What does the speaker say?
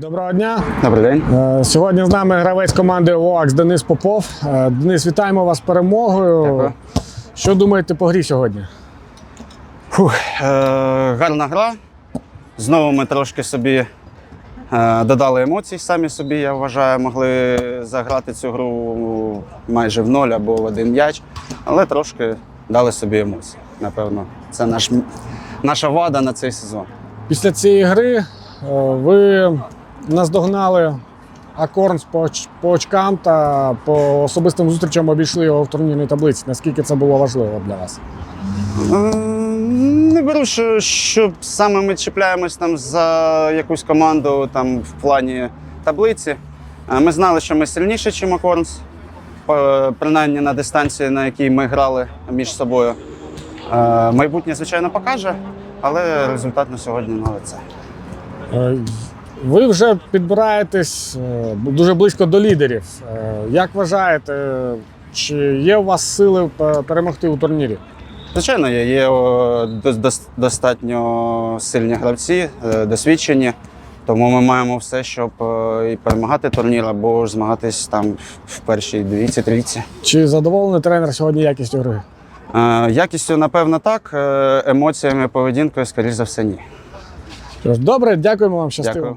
Доброго дня. Добрий день. Е, Сьогодні з нами гравець команди ОАКС Денис Попов. Е, Денис, вітаємо вас з перемогою. Дякую. Що думаєте по грі сьогодні? Фух, е, гарна гра. Знову ми трошки собі е, додали емоцій самі собі, я вважаю, могли заграти цю гру майже в ноль або в один м'яч, але трошки дали собі емоцій. Напевно, це наш, наша вада на цей сезон. Після цієї гри е, ви наздогнали Акорнс по, по очкам та по особистим зустрічам обійшли його в турнірній таблиці. Наскільки це було важливо для вас? Е, Не беру, що, що саме ми чіпляємось там за якусь команду там, в плані таблиці. Е, Ми знали, що ми сильніші, ніж Акорнс, принаймні на дистанції, на якій ми грали між собою. Е, Майбутнє, звичайно, покаже, але результат на сьогодні на лице. Ви вже підбираєтесь е, дуже близько до лідерів. Е, Як вважаєте, чи є у вас сили перемогти у турнірі? Звичайно, є, достатньо сильні гравці, е, досвідчені. Тому ми маємо все, щоб і перемагати турнір або ж змагатись там в першій двійці, трійці. Чи задоволений тренер сьогодні якістю гри? Е, Якістю, напевно, так. Емоціями, поведінкою, скоріш за все, ні. Добре, дякуємо вам щастиво. Дякую.